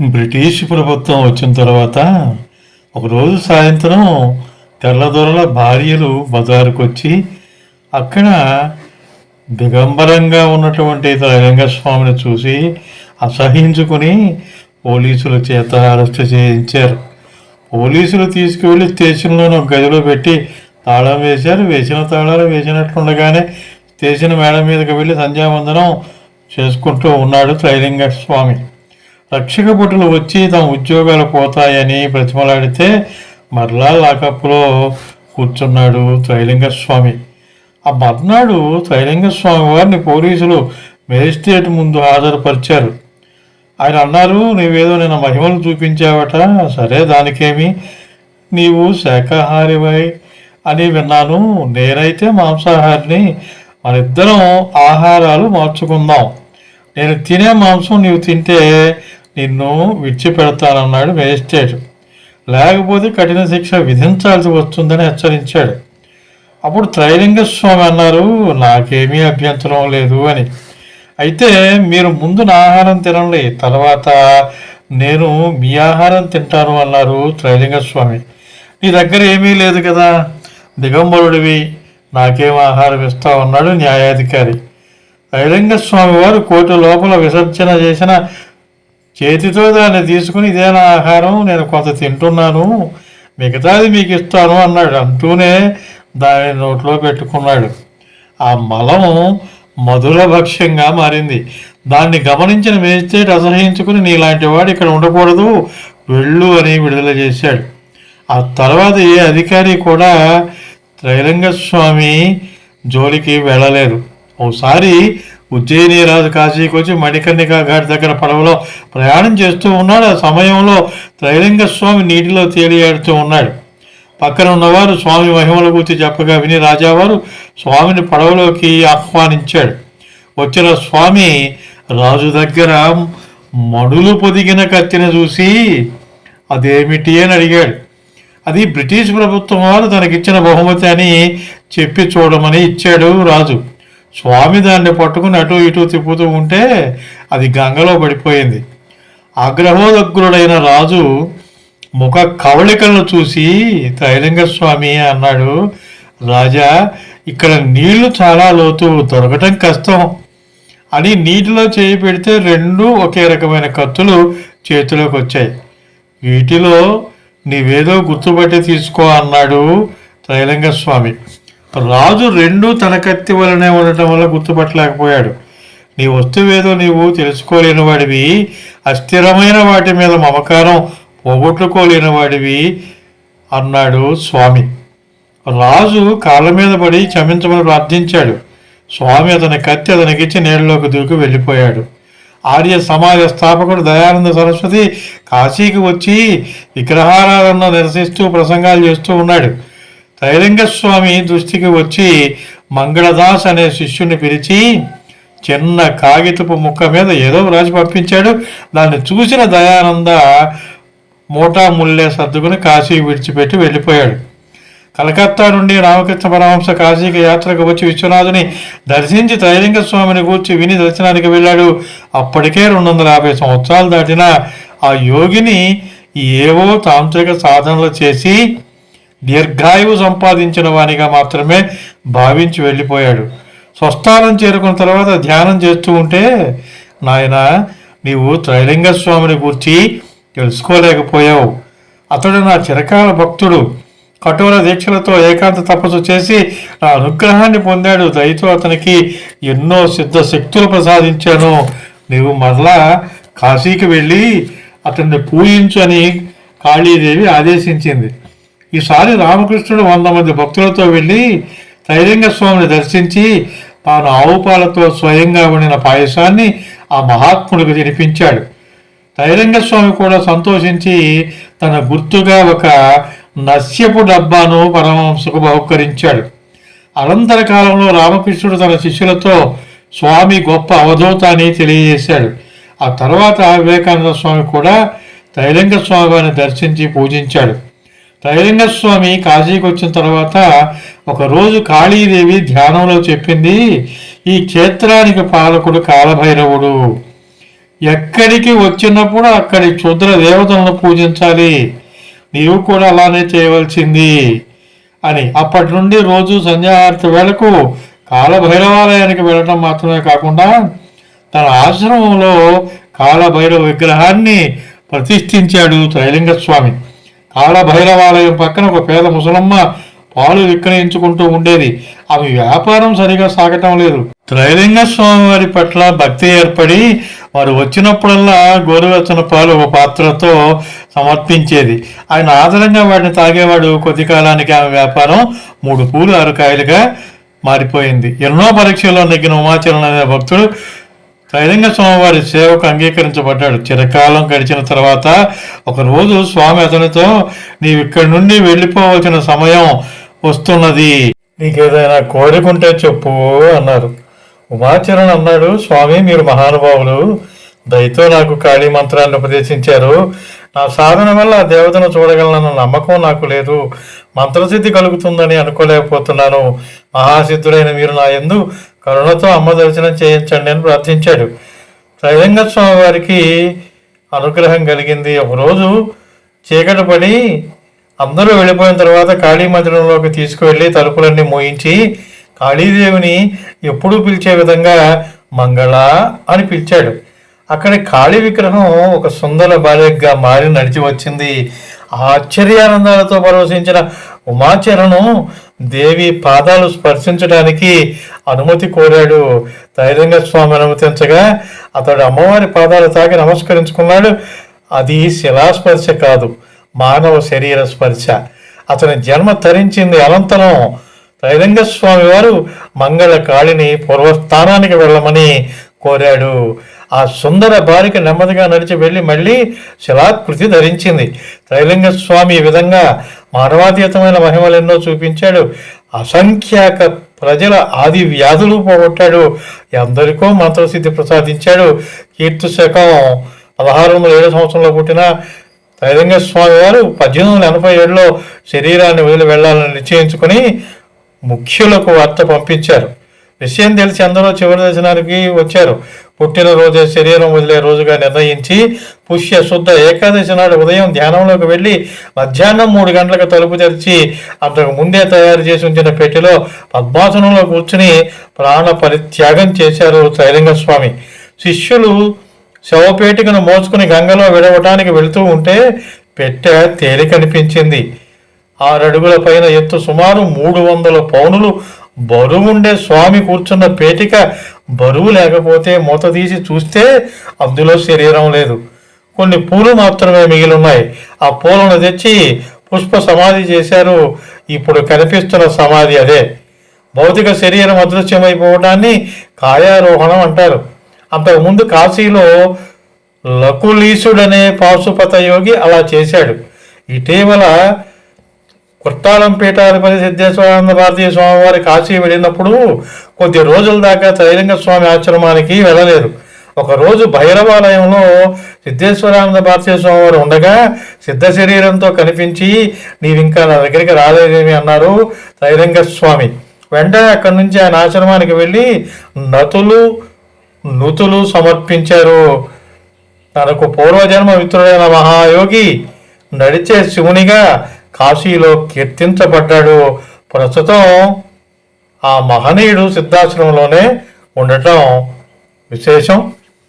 British ప్రభుత్వం వచ్చిన తర్వాత ఒకరోజు సాయంత్రం తెల్లదొరల భార్యలు బజారుకు వచ్చి అక్కడ దిగంబరంగా ఉన్నటువంటి రంగస్వామిని చూసి అసహించుకుని పోలీసుల చేత అరెస్ట్ చేయించారు. పోలీసులు తీసుకువెళ్ళి స్టేషన్లోని ఒక గదిలో పెట్టి తాళం వేశారు. వేసిన తాళాలు వేసినట్లుండగానే స్టేషన్ మేడం మీదకి వెళ్ళి సంధ్యావందనం చేసుకుంటూ ఉన్నాడు త్రైలింగ స్వామి. రక్షక భటులు వచ్చి తమ ఉద్యోగాలు పోతాయని ప్రతిమలాడితే మరలా లాకప్లో కూర్చున్నాడు త్రైలింగ స్వామి ఆ మర్నాడు త్రైలింగ స్వామి వారిని పోలీసులు మేజిస్ట్రేట్ ముందు హాజరుపరిచారు. ఆయన అన్నారు నీవేదో నిన్న మహిమలు చూపించావట సరే దానికేమి? నీవు శాకాహారివై అని విన్నాను. నేనైతే మాంసాహారిని. మనిద్దరం ఆహారాలు మార్చుకుందాం. నేను తినే మాంసం నీవు తింటే నిన్ను విడిచిపెడతానన్నాడు మేజిస్ట్రేట్. లేకపోతే కఠిన శిక్ష విధించాల్సి వస్తుందని హెచ్చరించాడు. అప్పుడు త్రైలింగ స్వామి అన్నారు నాకేమీ అభ్యంతరం లేదు అని. అయితే మీరు ముందు నా ఆహారం తినండి తర్వాత నేను మీ ఆహారం తింటాను అన్నారు త్రైలింగ స్వామి నీ దగ్గర ఏమీ లేదు కదా దిగంబరుడివి నాకేం ఆహారం ఇస్తావు అన్నాడు న్యాయాధికారి. త్రైలింగస్వామి వారు కోటి లోపల విసర్జన చేసిన చేతితో దాన్ని తీసుకుని ఇదే నా ఆహారం నేను కొంత తింటున్నాను మిగతాది మీకు ఇస్తాను అన్నాడు. అంటూనే దాన్ని నోట్లో పెట్టుకున్నాడు. ఆ మలం మధుర భక్ష్యంగా మారింది. దాన్ని గమనించిన మేజిస్ట్రేట్ అసహించుకుని నీలాంటి వాడు ఇక్కడ ఉండకూడదు వెళ్ళు అని విడుదల చేశాడు. ఆ తర్వాత ఏ అధికారి కూడా త్రైరంగస్వామి జోలికి వెళ్ళలేదు. ఒకసారి ఉజ్జయిని రాజు కాశీకి వచ్చి మణికర్ణిక ఘాట్ దగ్గర పడవలో ప్రయాణం చేస్తూ ఉన్నాడు. ఆ సమయంలో త్రైలింగ స్వామి నీటిలో తేలియాడుతూ ఉన్నాడు. పక్కన ఉన్నవారు స్వామి మహిమల గురించి చెప్పగా విని రాజావారు స్వామిని పడవలోకి ఆహ్వానించాడు. వచ్చిన స్వామి రాజు దగ్గర మడులు పొదిగిన కత్తిని చూసి అదేమిటి అని అడిగాడు. అది బ్రిటిష్ ప్రభుత్వం వారు తనకిచ్చిన బహుమతి అని చెప్పి చూడమని ఇచ్చాడు రాజు. స్వామి దాన్ని పట్టుకుని అటు ఇటు తిప్పుతూ ఉంటే అది గంగలో పడిపోయింది. ఆగ్రహోదగ్రుడైన రాజు ముఖ కవళికలను చూసి త్రైలింగ స్వామి అన్నాడు. రాజా ఇక్కడ నీళ్ళు చాలా లోతు దొరకటం కష్టం అని నీటిలో చేయి పెడితే రెండు ఒకే రకమైన కత్తులు చేతిలోకి వచ్చాయి. వీటిలో నీవేదో గుర్తుపట్టి తీసుకో అన్నాడు త్రైలింగ స్వామి. రాజు రెండు తన కత్తి వలనే ఉండటం వల్ల గుర్తుపట్టలేకపోయాడు. నీ వస్తువేదో నీవు తెలుసుకోలేని వాడివి అస్థిరమైన వాటి మీద మమకారం పోగొట్టుకోలేని వాడివి అన్నాడు స్వామి. రాజు కాళ్ళ మీద పడి క్షమించమని ప్రార్థించాడు. స్వామి అతని కత్తి అతనికిచ్చి నీళ్ళలోకి దూకి వెళ్ళిపోయాడు. ఆర్య సమాజ స్థాపకుడు దయానంద సరస్వతి కాశీకి వచ్చి విగ్రహారాధన నిరసిస్తూ ప్రసంగాలు చేస్తూ ఉన్నాడు. త్రైలింగస్వామి దృష్టికి వచ్చి మంగళదాస్ అనే శిష్యుని పిలిచి చిన్న కాగితపు ముక్క మీద ఏదో రాసి పంపించాడు. దాన్ని చూసిన దయానంద మూటా ముల్లే సర్దుకుని కాశీ విడిచిపెట్టి వెళ్ళిపోయాడు. కలకత్తా నుండి రామకృష్ణ పరమహంస కాశీకి యాత్రకు వచ్చి విశ్వనాథుని దర్శించి త్రైలింగ స్వామిని కూర్చి విని దర్శనానికి వెళ్ళాడు. అప్పటికే రెండు వందల యాభై సంవత్సరాలు దాటిన ఆ యోగిని ఏవో తాంత్రిక సాధనలు చేసి దీర్ఘాయువు సంపాదించిన వానిగా మాత్రమే భావించి వెళ్ళిపోయాడు. స్వస్థానం చేరుకున్న తర్వాత ధ్యానం చేస్తూ ఉంటే నాయన నీవు త్రైలింగ స్వామిని గూర్చి తెలుసుకోలేకపోయావు. అతడు నా చిరకాల భక్తుడు. కఠోర దీక్షలతో ఏకాంత తపస్సు చేసి నా అనుగ్రహాన్ని పొందాడు. దయతో అతనికి ఎన్నో సిద్ధ శక్తులు ప్రసాదించాను. నీవు మరలా కాశీకి వెళ్ళి అతన్ని పూజించు అని కాళీదేవి ఆదేశించింది. ఈసారి రామకృష్ణుడు వంద మంది భక్తులతో వెళ్ళి త్రైలింగ స్వామిని దర్శించి తాను ఆవుపాలతో స్వయంగా వండిన పాయసాన్ని ఆ మహాత్ముడికి తినిపించాడు. త్రైలింగ స్వామి కూడా సంతోషించి తన గుర్తుగా ఒక నస్యపు డబ్బాను పరమహంసకు బహుకరించాడు. అనంతర కాలంలో రామకృష్ణుడు తన శిష్యులతో స్వామి గొప్ప అవధూత అని తెలియజేశాడు. ఆ తర్వాత వివేకానంద స్వామి కూడా త్రైలింగ స్వామి దర్శించి పూజించాడు. త్రైలింగ స్వామి కాశీకి వచ్చిన తర్వాత ఒకరోజు కాళీదేవి ధ్యానంలో చెప్పింది ఈ క్షేత్రానికి పాలకుడు కాలభైరవుడు. ఎక్కడికి వచ్చినప్పుడు అక్కడి క్షుద్ర దేవతలను పూజించాలి. నీవు కూడా అలానే చేయవలసింది అని. అప్పటి నుండి రోజు సంధ్యాహారతి వేళకు కాలభైరవాలయానికి వెళ్ళడం మాత్రమే కాకుండా తన ఆశ్రమంలో కాలభైరవ విగ్రహాన్ని ప్రతిష్ఠించాడు త్రైలింగస్వామి కాళభైరవాలయం పక్కన ఒక పేద ముసలమ్మ పాలు విక్రయించుకుంటూ ఉండేది. ఆమె వ్యాపారం సరిగా సాగటం లేదు. త్రైలింగ స్వామి వారి పట్ల భక్తి ఏర్పడి వారు వచ్చినప్పుడల్లా గోరువెచ్చని పాలు ఒక పాత్రతో సమర్పించేది. ఆయన ఆధారంగా వాటిని తాగేవాడు కొద్ది కాలానికి ఆమె వ్యాపారం మూడు పూలు ఆరు కాయలుగా మారిపోయింది. ఎన్నో పరీక్షల్లో నెగ్గిన ఉమాచరణ అనే భక్తుడు త్రైలింగ స్వామివారి సేవకు అంగీకరించబడ్డాడు. చిరకాలం గడిచిన తర్వాత ఒకరోజు స్వామి అతనితో నీవు ఇక్కడి నుండి వెళ్ళిపోవలసిన సమయం వస్తున్నది. నీకేదైనా కోరికుంటే చెప్పు అన్నారు. ఉమాచరణ అన్నాడు స్వామి మీరు మహానుభావులు. దయతో నాకు కాళీ మంత్రాన్ని ఉపదేశించారు. నా సాధన వల్ల ఆ దేవతను చూడగలనన్న నమ్మకం నాకు లేదు. మంత్రసిద్ధి కలుగుతుందని అనుకోలేకపోతున్నాను. మహాసిద్ధుడైన మీరు నా ఎందు కరుణతో అమ్మ దర్శనం చేయించండి అని ప్రార్థించాడు. త్రైలింగ స్వామి వారికి అనుగ్రహం కలిగింది. ఒకరోజు చీకటి పడి అందరూ వెళ్ళిపోయిన తర్వాత కాళీ మందిరంలోకి తీసుకువెళ్ళి తలుపులన్నీ మోయించి కాళీదేవిని ఎప్పుడూ పిలిచే విధంగా మంగళ అని పిలిచాడు. అక్కడ కాళీ విగ్రహం ఒక సుందర బాలికగా మారి నడిచి వచ్చింది. ఆశ్చర్యానందాలతో పరవశించిన ఉమాచరణం దేవి పాదాలు స్పర్శించడానికి అనుమతి కోరాడు. ధైర్యంగ స్వామి అనుమతించగా అతడు అమ్మవారి పాదాలు తాకి నమస్కరించుకున్నాడు. అది శిలాస్పర్శ కాదు మానవ శరీర స్పర్శ. అతని జన్మ తరించింది అనంతరం త్రైలింగ స్వామి వారు మంగళ కాళిని పూర్వస్థానానికి వెళ్ళమని కోరాడు. ఆ సుందర బాలిక నెమ్మదిగా నడిచి వెళ్ళి మళ్ళీ శిలాకృతి ధరించింది. త్రైలింగ స్వామి ఈ విధంగా మానవాతీతమైన మహిమలెన్నో చూపించాడు. అసంఖ్యాక ప్రజల ఆది వ్యాధులు పోగొట్టాడు. ఎందరికో మంత్రసిద్ధి ప్రసాదించాడు. కీర్తి శకం పదహారు వందల ఏడు సంవత్సరంలో పుట్టిన త్రైలింగ స్వామి వారు పద్దెనిమిది వందల ఎనభై ఏడులో శరీరాన్ని వదిలి వెళ్ళాలని నిశ్చయించుకొని ముఖ్యులకు వార్త పంపించారు. విషయం తెలిసి అందరూ చివరి దర్శనానికి వచ్చారు. పుట్టినరోజే శరీరం వదిలే రోజుగా నిర్ణయించి పుష్య శుద్ధ ఏకాదశి నాడు ఉదయం ధ్యానంలోకి వెళ్ళి మధ్యాహ్నం మూడు గంటలకు తలుపు తెరిచి అంతకు ముందే తయారు చేసి ఉంచిన పెట్టెలో పద్మాసనంలో కూర్చుని ప్రాణ పరిత్యాగం చేశారు త్రైలింగ స్వామి. శిష్యులు శవపేటికను మోసుకుని గంగలో విడవటానికి వెళుతూ ఉంటే పెట్టె తేలికనిపించింది ఆరడుగుల పైన ఎత్తు సుమారు మూడు వందల పౌనులు బరువుండే స్వామి కూర్చున్న పేటిక బరువు లేకపోతే మూత తీసి చూస్తే అందులో శరీరం లేదు. కొన్ని పూలు మాత్రమే మిగిలి ఉన్నాయి ఆ పూలను తెచ్చి పుష్ప సమాధి చేశారు. ఇప్పుడు కనిపిస్తున్న సమాధి అదే. భౌతిక శరీరం అదృశ్యమైపోవడాన్ని కాయారోహణం అంటారు. అంతకుముందు కాశీలో లకులీసుడనే పాశుపత యోగి అలా చేశాడు. ఇటీవల కుర్తాలం అధిపతి సిద్ధేశ్వరానంద భారతీయ స్వామివారి కాశీ వెళ్ళినప్పుడు కొద్ది రోజుల దాకా త్రైలింగ స్వామి ఆశ్రమానికి వెళ్ళలేరు. ఒకరోజు భైరవాలయంలో సిద్ధేశ్వరానంద భారతీయ స్వామి వారు ఉండగా సిద్ధ శరీరంతో కనిపించి నీవింకా నా దగ్గరికి రాలేదేమి? అన్నారు త్రైలింగ స్వామి. వెంటనే అక్కడి నుంచి ఆయన ఆశ్రమానికి వెళ్ళి నతులు నుతులు సమర్పించారు. తనకు పూర్వజన్మ మిత్రుడైన మహాయోగి నడిచే శివునిగా కాశీలో కీర్తించబడ్డాడు. ప్రస్తుతం ఆ మహనీయుడు సిద్ధాశ్రమంలోనే ఉండటం విశేషం.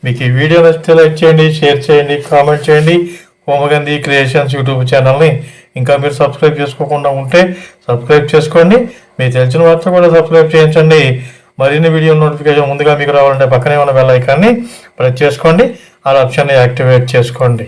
మీకు ఈ వీడియో నచ్చితే లైక్ చేయండి షేర్ చేయండి కామెంట్ చేయండి. హోమగంధి క్రియేషన్స్ యూట్యూబ్ ఛానల్ని ఇంకా మీరు సబ్స్క్రైబ్ చేసుకోకుండా ఉంటే సబ్స్క్రైబ్ చేసుకోండి. మీకు తెలిసిన వారితో కూడా సబ్స్క్రైబ్ చేయించండి. మరిన్ని వీడియో నోటిఫికేషన్ ముందుగా మీకు రావాలంటే పక్కనే ఉన్న బెల్ ఐకాన్ని ప్రెస్ చేసుకోండి. ఆ ఆప్షన్ని యాక్టివేట్ చేసుకోండి.